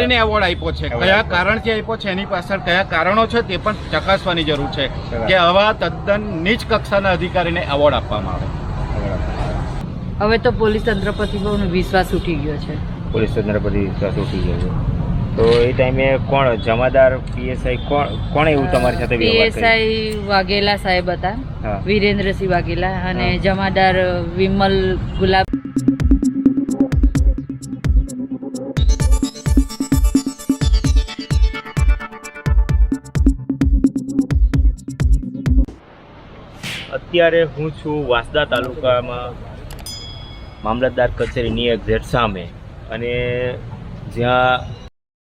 એને એવોર્ડ આપ્યો છે. કયા કારણથી આપ્યો છે એની પાછળ કયા કારણો છે તે પણ ચકાસવાની જરૂર છે કે આવા તદ્દન નીચ કક્ષાના અધિકારીને એવોર્ડ આપવામાં આવે. હવે તો પોલીસ તંત્ર પરથી બહુ વિશ્વાસ ઉઠી ગયો છે. પોલીસ તંત્ર પરથી વિશ્વાસ ઉઠી ગયો છે. તો એ ટાઈમે કોણ જમાદાર પીએસઆઈ કોણ કોણ એવું તમારી સાથે વ્યવહાર કર્યો? પીએસઆઈ વાઘેલા સાહેબ હતા. વિરેન્દ્રસિંહ વાઘેલા અને જમાદાર વિમલ ગુલાબ અત્યારે હું છું વાંસદા તાલુકામાં મામલતદાર કચેરીની એક્ઝેટ સામે. અને જ્યાં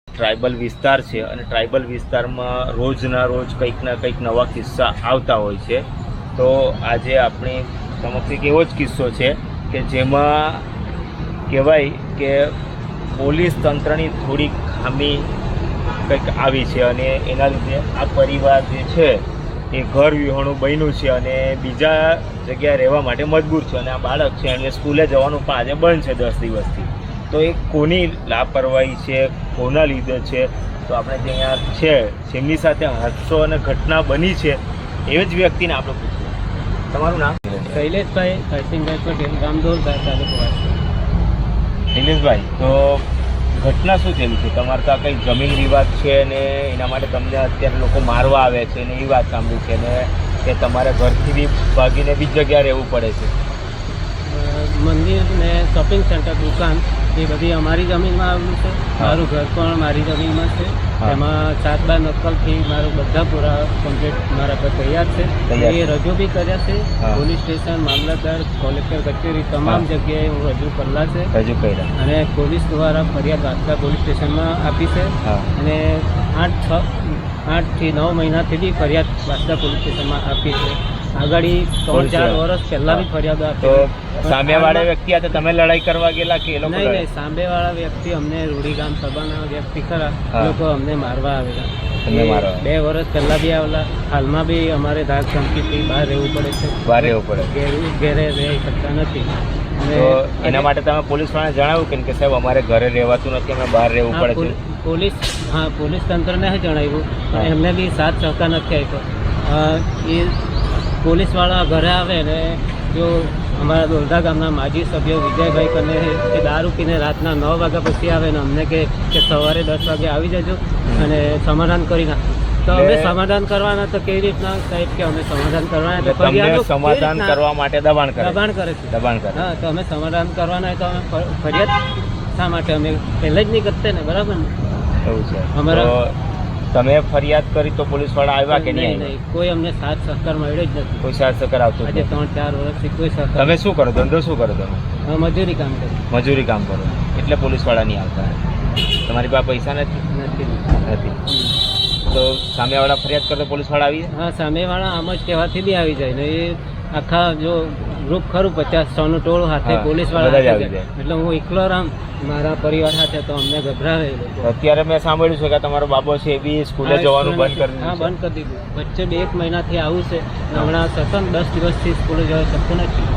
ટ્રાઇબલ વિસ્તાર છે અને ટ્રાઇબલ વિસ્તારમાં રોજના રોજ કંઈક ના કંઈક નવા કિસ્સા આવતા હોય છે. તો આજે આપણી સમક્ષ એક એવો જ કિસ્સો છે કે જેમાં કહેવાય કે પોલીસ તંત્રની થોડી ખામી કંઈક આવી છે અને એના લીધે આ પરિવાર જે છે એ ઘર વિહોણું બન્યું છે અને બીજા જગ્યાએ રહેવા માટે મજબૂર છે અને આ બાળક છે એને સ્કૂલે જવાનું પણ આજે બંધ છે દસ દિવસથી. તો એ કોની લાપરવાહી છે કોના લીધે છે? તો આપણે જે અહીંયા છે જેમની સાથે હાદસો અને ઘટના બની છે એવી જ વ્યક્તિને આપણે પૂછ્યું તમારું નામ? શૈલેષભાઈ હરસિંહભાઈ પટેલ ગામદોલ તાલુકો નિલેશભાઈ તો ઘટના શું થયેલી છે તમારે તો આ કંઈ જમીન વિવાદ છે ને એના માટે તમને અત્યારે લોકો મારવા આવે છે ને એ વાત સાંભળી છે ને કે તમારે ઘરથી બી ભાગીને બીજી જગ્યાએ રહેવું પડે છે. મંદિર ને શોપિંગ સેન્ટર દુકાન એ બધી અમારી જમીનમાં આવેલું છે. મારું ઘર પણ મારી જમીનમાં છે. એમાં સાત બાર નકલથી મારું બધા પૂરા કમ્પ્લીટ મારા પર તૈયાર છે. એ રજૂ બી કર્યા છે. પોલીસ સ્ટેશન મામલતદાર કલેક્ટર કચેરી તમામ જગ્યાએ હું રજૂ કરેલા છે. રજૂ કર્યા. અને પોલીસ દ્વારા ફરિયાદ વાંચતા પોલીસ સ્ટેશનમાં આપી છે. અને આઠ છ આઠથી નવ મહિનાથી બી ફરિયાદ વાંચતા પોલીસ સ્ટેશનમાં આપી છે. આગળ ત્રણ ચાર વર્ષ પહેલા બી ફરિયાદ તો આપી સામેવાળા વ્યક્તિ હતા તમે લડાઈ કરવા ગયેલા કે લોકો નહીં? નહીં સાંભેવાળા વ્યક્તિ અમને રૂડીગામ સભાના વ્યક્તિ ખરા. લોકો અમને મારવા આવેલા. બે વર્ષ પહેલા બી આવેલા. હાલમાં બી અમારે ધાક ધમકીથી બહાર રહેવું પડે છે. બહાર રહેવું પડે. ઘેર- ઘેરે રહી શકતા નથી. એના માટે તમે પોલીસવાળા જણાવ્યું કે કે સાહેબ અમારે ઘરે રહેવાતું નથી અમે બહાર રહેવું પડે છે. પોલીસ હા પોલીસ તંત્રને જણાવ્યું. એમને બી સાથ સહકાર નથી આપ્યો. એ પોલીસવાળા ઘરે આવે ને જો અમારા દોલધા ગામના માજી સભ્ય વિજયભાઈ કને એ દારૂ પીને રાતના નવ વાગ્યા પછી આવે ને અમને કે કે સવારે દસ વાગે આવી જજો અને સમાધાન કરી નાખ. તો અમે સમાધાન કરવાના તો કેવી રીતના સાહેબ કે અમે સમાધાન કરવાના ફરિયાદો સમાધાન કરવા માટે દબાણ કરે દબાણ કરે છે. દબાણ કરે હા તો અમે સમાધાન કરવાના તો અમે ફરિયાદ શા માટે? અમે પહેલે જ નહીં કરતે ને બરાબર ને? એવું છે. અમારા- તમે ફરિયાદ કરી તો પોલીસવાળા આવ્યા કે નહીં કોઈ અમને સાથ સહકાર મળ્યો જ નથી. કોઈ સાથ સહકાર આવતું આજે ત્રણ ચાર વર્ષથી કોઈ સહકાર તમે શું કરો ધંધો શું કરો તમે મજૂરી કામ કરો મજૂરી કામ કરો એટલે પોલીસવાળા નહીં આવતા? તમારી પાસે પૈસા નથી? નથી. નથી. તો સામેવાળા ફરિયાદ કરતો પોલીસવાળા આવી હા સામેવાળા આમ જ કહેવાથી બી આવી જાય ને એ આખા જો ગ્રુપ ખરું પચાસ સો નું ટોળું હાથે પોલીસવાળા એટલે હું એકલો રામ મારા પરિવાર સાથે તો અમને ગભરાવે અત્યારે મેં સાંભળ્યું છે કે તમારો બાબો છે એ બી સ્કૂલે જવાનું બંધ કરી હા બંધ કરી દીધું. વચ્ચે બે એક મહિનાથી આવું છે. હમણાં સતત દસ દિવસથી સ્કૂલે જવા શકતું નથી.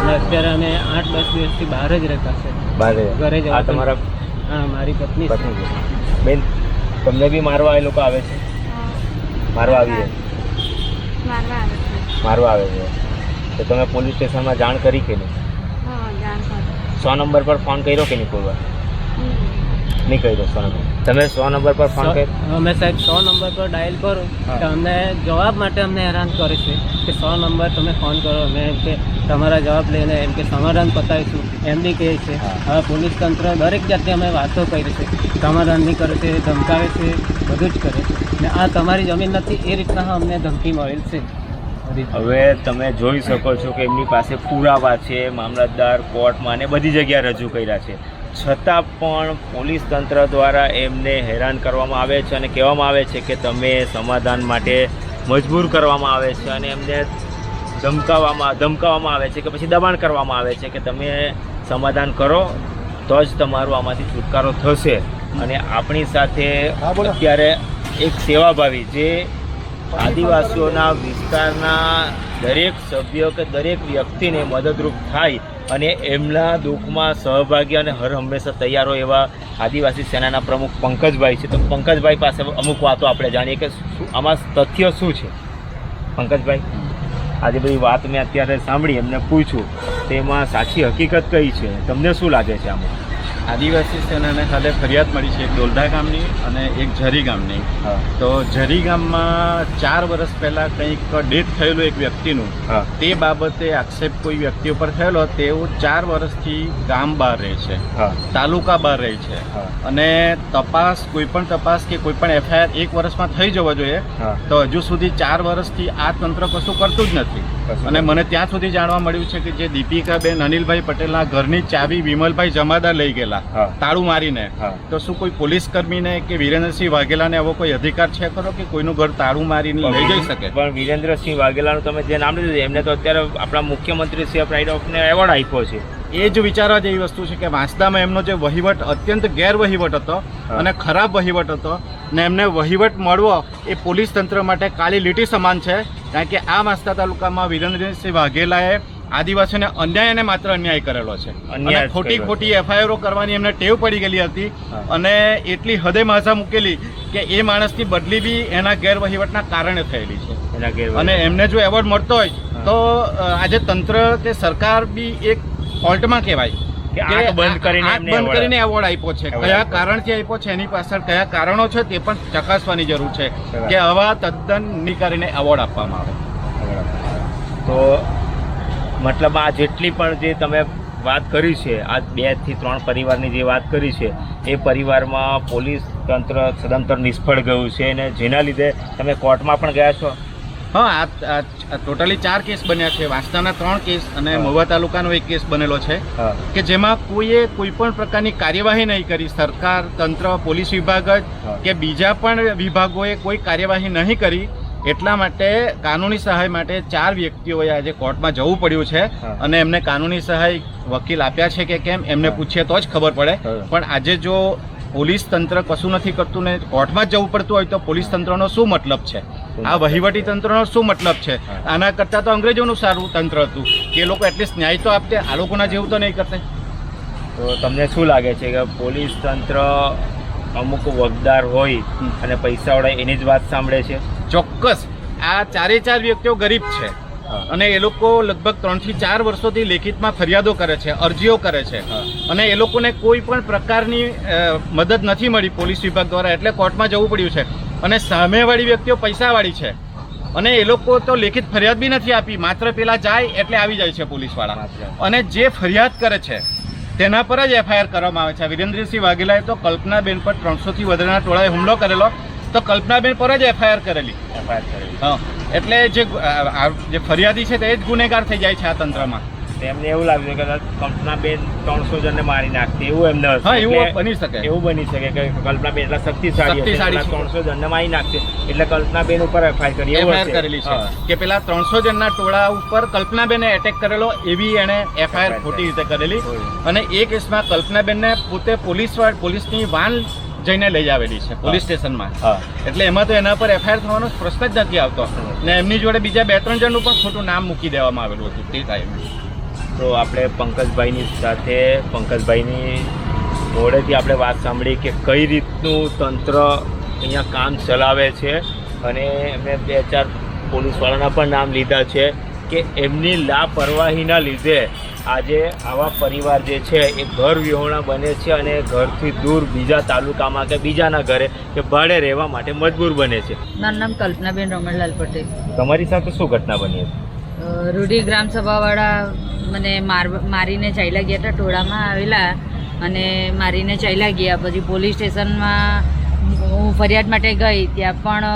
અને અત્યારે અમે આઠ દસ દિવસથી બહાર જ રહેતા છે. ઘરે જવા તમારા હા મારી પત્ની છે. બેન તમને બી મારવા એ લોકો આવે છે? મારવા આવી મારવા આવે છે. મારવા આવે છે. તો તમે પોલીસ સ્ટેશનમાં જાણ કરી કે નહીં? હા સો નંબર પર ફોન કર્યો કે નહીં કોઈ વાર? નહીં કર્યો સો નંબર. તમે સો નંબર પર ફોન કર્યો? અમે સાહેબ સો નંબર પર ડાયલ કરો. તો અમને જવાબ માટે અમને હેરાન કરે છે કે સો નંબર તમે ફોન કરો. અમે એમ કે તમારા જવાબ લઈને એમ કે સમાધાન પતાવીશું. એમ બી કહે છે. હવે પોલીસ તંત્ર દરેક જાતની અમે વાતો કરી છે. સમાધાન નહીં કરે છે ધમકાવે છે બધું જ કરે છે. ને આ તમારી જમીન નથી એ રીતના અમને ધમકી મળેલ છે. હવે તમે જોઈ શકો છો કે એમની પાસે પુરાવા છે મામલતદાર કોર્ટમાં અને બધી જગ્યાએ રજૂ કર્યા છે. છતાં પણ પોલીસ તંત્ર દ્વારા એમને હેરાન કરવામાં આવે છે અને કહેવામાં આવે છે કે તમે સમાધાન માટે મજબૂર કરવામાં આવે છે અને એમને ધમકાવવામાં ધમકાવવામાં આવે છે કે પછી દબાણ કરવામાં આવે છે કે તમે સમાધાન કરો તો જ તમારું આમાંથી છુટકારો થશે. અને આપણી સાથે અત્યારે એક સેવાભાવી જે આદિવાસીઓના વિસ્તારના દરેક સભ્ય કે દરેક વ્યક્તિને મદદરૂપ થાય અને એમના દુઃખમાં સહભાગી અને હર હંમેશા તૈયાર એવા આદિવાસી સેનાના પ્રમુખ પંકજભાઈ છે. તો પંકજભાઈ પાસે અમુક વાતો આપણે જાણીએ કે આમાં તથ્ય શું છે? પંકજભાઈ, આજે બધી વાત મેં અત્યારે સાંભળી, એમને પૂછ્યું. તેમાં સાચી હકીકત કઈ છે? તમને શું લાગે છે આમાં? આદિવાસી સેનાને ખાતે ફરિયાદ મળી છે એક દોલધા ગામની અને એક ઝરી ગામની. તો ઝરી ગામમાં ચાર વર્ષ પહેલા કંઈક ડેથ થયેલું એક વ્યક્તિનું. તે બાબતે આક્ષેપ કોઈ વ્યક્તિ ઉપર થયેલો તેઓ ચાર વર્ષથી ગામ બહાર રહે છે. તાલુકા બહાર રહે છે. અને તપાસ કોઈ પણ તપાસ કે કોઈ પણ એફઆઈઆર એક વર્ષમાં થઈ જવો જોઈએ. તો હજુ સુધી ચાર વર્ષથી આ તંત્ર કશું કરતું જ નથી. અને મને ત્યાં સુધી જાણવા મળ્યું છે કે જે દીપિકાબેન અનિલભાઈ પટેલના ઘરની ચાવી વિમલભાઈ જમાદાર લઈ ગયેલા. તાળું મારીને. તો શું કોઈ પોલીસ કર્મીને કે વિરેન્દ્રસિંહ વાઘેલાને આવો કોઈ અધિકાર છે ખરો કે કોઈનું ઘર તાળું મારીને લઈ જઈ શકે? પણ વિરેન્દ્રસિંહ વાઘેલાનું તમે જે નામ લીધું એમને તો અત્યારે આપણા મુખ્યમંત્રી શ્રી પ્રાઇડ ઓફને એવોર્ડ આપ્યો છે. એ જ વિચારવા જેવી વસ્તુ છે કે વાંસદામાં એમનો જે વહીવટ અત્યંત ગેરવહીવટ હતો અને ખરાબ વહીવટ હતો ને એમને વહીવટ મળવો એ પોલીસ તંત્ર માટે કાળી લીટી સમાન છે. કારણ કે આ માસ્તા તાલુકામાં વિરેન્દ્રસિંહ વાઘેલાએ આદિવાસીઓને અન્યાય અને માત્ર અન્યાય કરેલો છે. અને ખોટી. ખોટી એફઆઈઆરો કરવાની એમને ટેવ પડી ગયેલી હતી અને એટલી હદે માઝા મૂકેલી કે એ માણસની બદલી બી એના ગેરવહીવટના કારણે થયેલી છે. અને એમને જો એવોર્ડ મળતો હોય તો આજે તંત્ર કે સરકાર બી એક ફોલ્ટમાં કહેવાય. કે આંખ બંધ કરીને આંખ બંધ કરીને એવોર્ડ આપ્યો છે. કયા કારણથી આપ્યો છે? એની પાછળ કયા કારણો છે તે પણ ચકાસવાની જરૂર છે કે આવા તદ્દન નિકારીને એવોર્ડ આપવામાં આવે. તો મતલબ આ જેટલી પણ જે તમે વાત કરી છે આ બેથી ત્રણ પરિવારની જે વાત કરી છે એ પરિવારમાં પોલીસ તંત્ર સદંતર નિષ્ફળ ગયું છે અને જેના લીધે તમે કોર્ટમાં પણ ગયા છો? હા આ ટોટલી ચાર કેસ બન્યા છે. વાંસદાના ત્રણ કેસ અને. મહુવા તાલુકાનો એક કેસ બનેલો છે. કે જેમાં કોઈએ કોઈ પણ પ્રકારની કાર્યવાહી નહીં કરી. સરકાર તંત્ર પોલીસ વિભાગ જ કે બીજા પણ વિભાગોએ કોઈ કાર્યવાહી નહીં કરી. એટલા માટે કાનૂની સહાય માટે ચાર વ્યક્તિઓએ આજે કોર્ટમાં જવું પડ્યું છે અને એમને કાનૂની સહાય વકીલ આપ્યા છે કે કેમ એમને પૂછીએ તો જ ખબર પડે. પણ આજે જો પોલીસ તંત્ર કશું નથી કરતું ને કોર્ટમાં જ જવું પડતું હોય તો પોલીસ તંત્રનો શું મતલબ છે? આ વહીવટી તંત્રનો શું મતલબ છે? આના કરતાં તો અંગ્રેજોનું સારું તંત્ર હતું. કે એ લોકો એટલીસ્ટ ન્યાય તો આપતે આ લોકોના જેવું તો નહીં કરતે. તો તમને શું લાગે છે કે પોલીસ તંત્ર અમુક વગદાર હોય અને અને પૈસાવાળા એની જ વાત સાંભળે છે? ચોક્કસ. આ ચારે ચાર વ્યક્તિઓ ગરીબ છે. અને એ લોકો લગભગ ત્રણથી ચાર વર્ષોથી લેખિતમાં ફરિયાદો કરે છે અરજીઓ કરે છે. અને એ લોકોને કોઈ પણ પ્રકારની મદદ નથી મળી પોલીસ વિભાગ દ્વારા એટલે કોર્ટમાં જવું પડ્યું છે. અને સામેવાળી વ્યક્તિઓ પૈસાવાળી છે. અને એ લોકો તો લેખિત ફરિયાદ બી નથી આપી માત્ર પેલા જાય એટલે આવી જાય છે પોલીસવાળા. અને જે ફરિયાદ કરે છે તેના પર જ એફઆઈઆર કરવામાં આવે છે. વિરેન્દ્રસિંહ વાઘેલાએ તો કલ્પનાબેન પર ત્રણસોથી વધારેના ટોળાએ હુમલો કરેલો. તો કલ્પનાબેન પર જ એફઆઈઆર કરેલી. એફઆઈઆર કરેલી. હા. એટલે જે જે ફરિયાદી છે તે જ ગુનેગાર થઈ જાય છે આ તંત્રમાં. એમને એવું લાગ્યું કે કલ્પનાબેન ત્રણસો જણને મારી નાખતી એવું એમને હા એવું બની શકે. એવું બની શકે કે કલ્પનાબેન એટલા શક્તિશાળી. ત્રણસો જણને મારી નાખશે. એટલે કલ્પનાબેન ઉપર એફઆઈઆર કરી. એફઆઈઆર કરેલી છે. કે પેલા ત્રણસો જણના ટોળા ઉપર કલ્પનાબેને એટેક કરેલો એવી એણે એફઆઈઆર ખોટી રીતે કરેલી. અને એ કેસમાં કલ્પનાબેનને પોતે પોલીસ પોલીસની વાન જઈને લઈ આવેલી છે પોલીસ સ્ટેશનમાં. હા. એટલે એમાં તો એના પર એફઆઈઆર થવાનો પ્રશ્ન જ નથી આવતો. ને એમની જોડે બીજા બે ત્રણ જણનું પણ ખોટું નામ મૂકી દેવામાં આવેલું હતું તે ટાઈમે તો આપણે પંકજભાઈની સાથે પંકજભાઈની મોડેથી આપણે વાત સાંભળી કે કઈ રીતનું તંત્ર અહીંયા કામ ચલાવે છે અને એમને બે ચાર પોલીસવાળાના પણ નામ લીધા છે. કે એમની લાપરવાહીના લીધે આજે આવા પરિવાર જે છે એ ઘર વિહોણા બને છે અને ઘરથી દૂર બીજા તાલુકામાં કે બીજાના ઘરે કે ભાડે રહેવા માટે મજબૂર બને છે. મારું નામ કલ્પનાબેન રમણલાલ પટેલ. તમારી સાથે શું ઘટના બની હતી? રૂઢી ગ્રામ સભાવાળા મને માર મારીને ચાલ્યા ગયા હતા ટોળામાં આવેલા અને મારીને ચાલ્યા ગયા. પછી પોલીસ સ્ટેશનમાં હું ફરિયાદ માટે ગઈ. ત્યાં પણ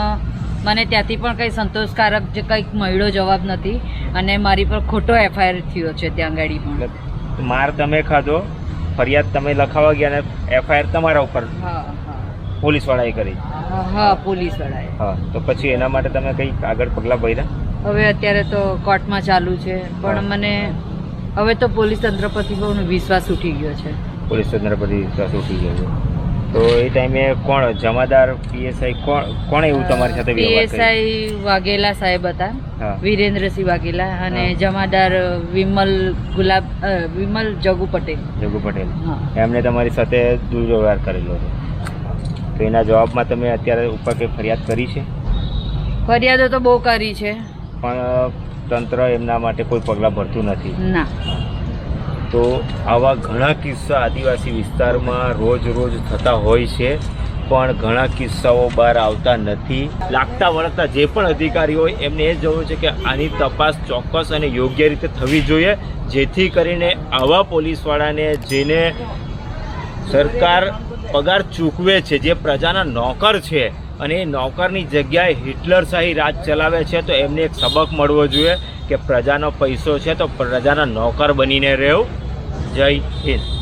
મને ત્યાંથી પણ કંઈ સંતોષકારક જે કંઈક મળ્યો જવાબ નથી અને મારી પર ખોટો એફઆઈઆર થયો છે ત્યાં ગાડી પણ. માર તમે ખાધો ફરિયાદ તમે લખાવા ગયા અને એફઆઈઆર તમારા ઉપર હા હા. પોલીસવાળાએ કરી. હા, હા પોલીસવાળાએ. હા તો પછી એના માટે તમે કંઈક આગળ પગલાં ભર્યા? હવે અત્યારે તો કોર્ટમાં ચાલુ છે પણ મને હવે તો પોલીસ તંત્ર પરથી બહુ વિશ્વાસ ઉઠી ગયો છે. પોલીસ તંત્ર પરથી વિશ્વાસ ઉઠી ગયો છે. તો એ ટાઈમે કોણ જમાદાર પીએસઆઈ કોણ કોણ એવું તમારી સાથે પીએસઆઈ વાઘેલા સાહેબ હતા. વિરેન્દ્રસિંહ વાઘેલા અને જમાદાર વિમલ ગુલાબ વિમલ જગુ પટેલ. જગુ પટેલ. એમણે તમારી સાથે દુર્વ્યવહાર કરેલો છે તો એના જવાબમાં તમે અત્યારે ઉપર કંઈ ફરિયાદ કરી છે? ફરિયાદો તો બહુ કરી છે. પણ તંત્ર એમના માટે કોઈ પગલાં ભરતું નથી. ના. તો આવા ઘણા કિસ્સા આદિવાસી વિસ્તારમાં રોજ રોજ થતા હોય છે, પણ ઘણા કિસ્સાઓ બહાર આવતા નથી. લાગતા વળગતા જે પણ અધિકારી હોય, એમને એ જવું છે કે આની તપાસ ચોક્કસ અને યોગ્ય રીતે થવી જોઈએ, જેથી કરીને આવા પોલીસવાળાને જેને સરકાર પગાર ચૂકવે છે, જે પ્રજાના નોકર છે, અને એ નોકરની જગ્યાએ હિટલરશાહી રાજ ચલાવે છે, તો એમને એક સબક મળવો જોઈએ કે પ્રજાનો પૈસો છે, તો પ્રજાના નોકર બનીને રહેવું. જય હિન્દ.